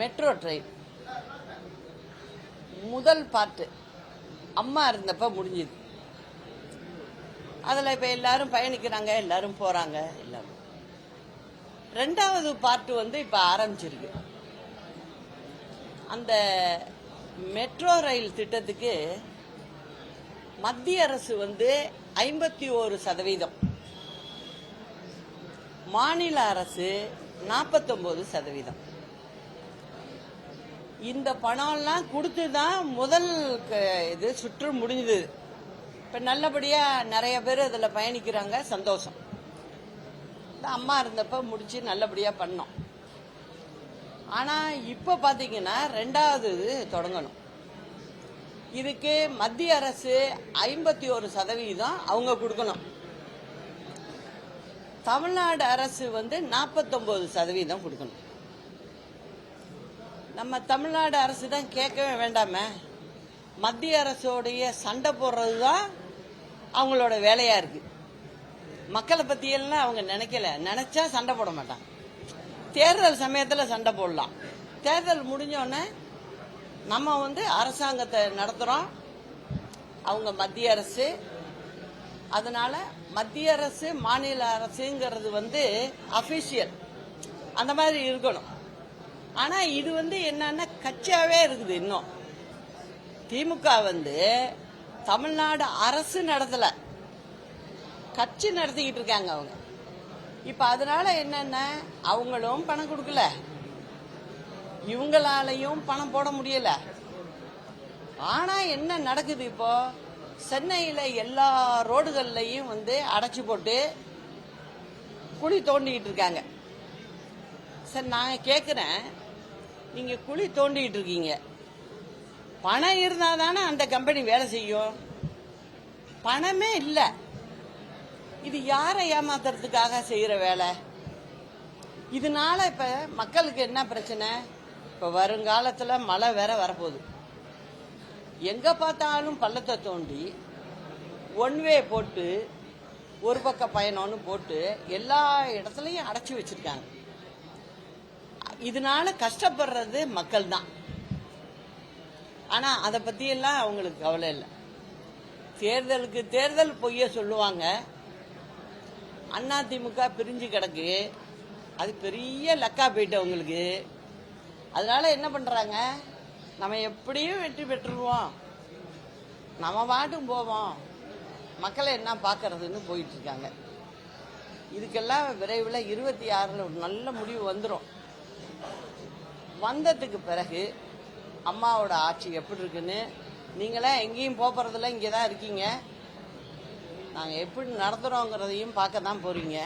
Metro train. முதல் part அம்மா இருந்தப்ப முடிஞ்சுது. அதில் இப்போ எல்லாரும் பயணிக்கிறாங்க எல்லாரும் போகிறாங்க எல்லாரும். ரெண்டாவது பாட்டு வந்து இப்போ ஆரம்பிச்சிருக்கு. அந்த மெட்ரோ ரயில் திட்டத்துக்கு மத்திய அரசு வந்து ஐம்பத்தி ஒரு சதவீதம். மாநில அரசு நாற்பத்தொன்பது சதவீதம். இந்த பணம்லாம் கொடுத்து தான் முதல் க- இது சுற்று முடிஞ்சது. இப்போ நல்லபடியாக நிறைய பேர் அதில் பயணிக்கிறாங்க சந்தோஷம். அம்மா இருந்தப்ப முடிச்சு நல்லபடியாக பண்ணோம். ஆனால் இப்போ பார்த்தீங்கன்னா ரெண்டாவது இது தொடங்கணும். இதுக்கு மத்திய அரசு ஐம்பத்தி ஒரு சதவீதம் அவங்க கொடுக்கணும். தமிழ்நாடு அரசு வந்து நாற்பத்தொம்பது சதவீதம் கொடுக்கணும். நம்ம தமிழ்நாடு அரசு தான் கேட்கவே வேண்டாமே. மத்திய அரசோடைய சண்டை போடுறது தான் அவங்களோட வேலையா இருக்கு. மக்களை பத்தியெல்லாம் அவங்க நினைக்கல. நினைச்சா சண்டை போட மாட்டாங்க தேர்தல் சமயத்துல சண்டை போடலாம். தேர்தல் முடிஞ்சோடனே நம்ம வந்து அரசாங்கத்தை நடத்துறோம். அவங்க மத்திய அரசு. அதனால மத்திய அரசு மாநில அரசுங்கிறது வந்து அபிஷியல் அந்த மாதிரி இருக்கணும். ஆனா இது வந்து என்னன்னா கட்சியாவே இருக்குது இன்னும். திமுக வந்து தமிழ்நாடு அரசு நடத்தல. கட்சி நடத்திக்கிட்டு இருக்காங்க அவங்க. இப்ப அதனால என்னன்னா அவங்களும் பணம் கொடுக்கல. இவங்களாலையும் பணம் போட முடியல. ஆனா என்ன நடக்குது இப்போ? சென்னையில எல்லா ரோடுகள்லையும் வந்து அடைச்சு போட்டு குழி தோண்டிக்கிட்டு இருக்காங்க. சரி நான் கேட்குறேன் நீங்க குழி தோண்டிக்கிட்டு இருக்கீங்க. பணம் இருந்தா தானே அந்த கம்பெனி வேலை செய்யும். பணமே இல்லை. இது யாரை ஏமாத்துறதுக்காக செய்யற வேலை? இதனால இப்ப மக்களுக்கு என்ன பிரச்சனை? இப்ப வருங்காலத்துல மழை வேற வரப்போகுது. எங்க பார்த்தாலும் பள்ளத்தை தோண்டி ஒன் வே போட்டு ஒரு பக்க பயணம்னு போட்டு எல்லா இடத்துலையும் அடைச்சி வச்சிருக்காங்க. இதனால கஷ்டப்படுறது மக்கள் தான் ஆனா அதை பத்தியெல்லாம் அவங்களுக்கு கவலை இல்லை. தேர்தலுக்கு தேர்தல் பொய்ய சொல்லுவாங்க. அதிமுக பிரிஞ்சு கிடக்கு. அது பெரிய லக்கா போயிட்டு அவங்களுக்கு. அதனால என்ன பண்றாங்க? நம்ம எப்படியும் வெற்றி பெற்றுருவோம். நம்ம பாட்டும் போவோம். மக்களை என்ன பார்க்கறதுன்னு போயிட்டு இருக்காங்க. இதுக்கெல்லாம் விரைவில் இருபத்தி ஆறில் ஒரு நல்ல முடிவு வந்துடும் வந்ததுக்கு பிறகு அம்மாவோட ஆட்சி எப்படி இருக்குன்னு நீங்களாம் எங்கேயும் போறதில்ல இங்கே தான் இருக்கீங்க. நாங்கள் எப்படி நடத்துகிறோங்கிறதையும் பார்க்க தான் போறீங்க.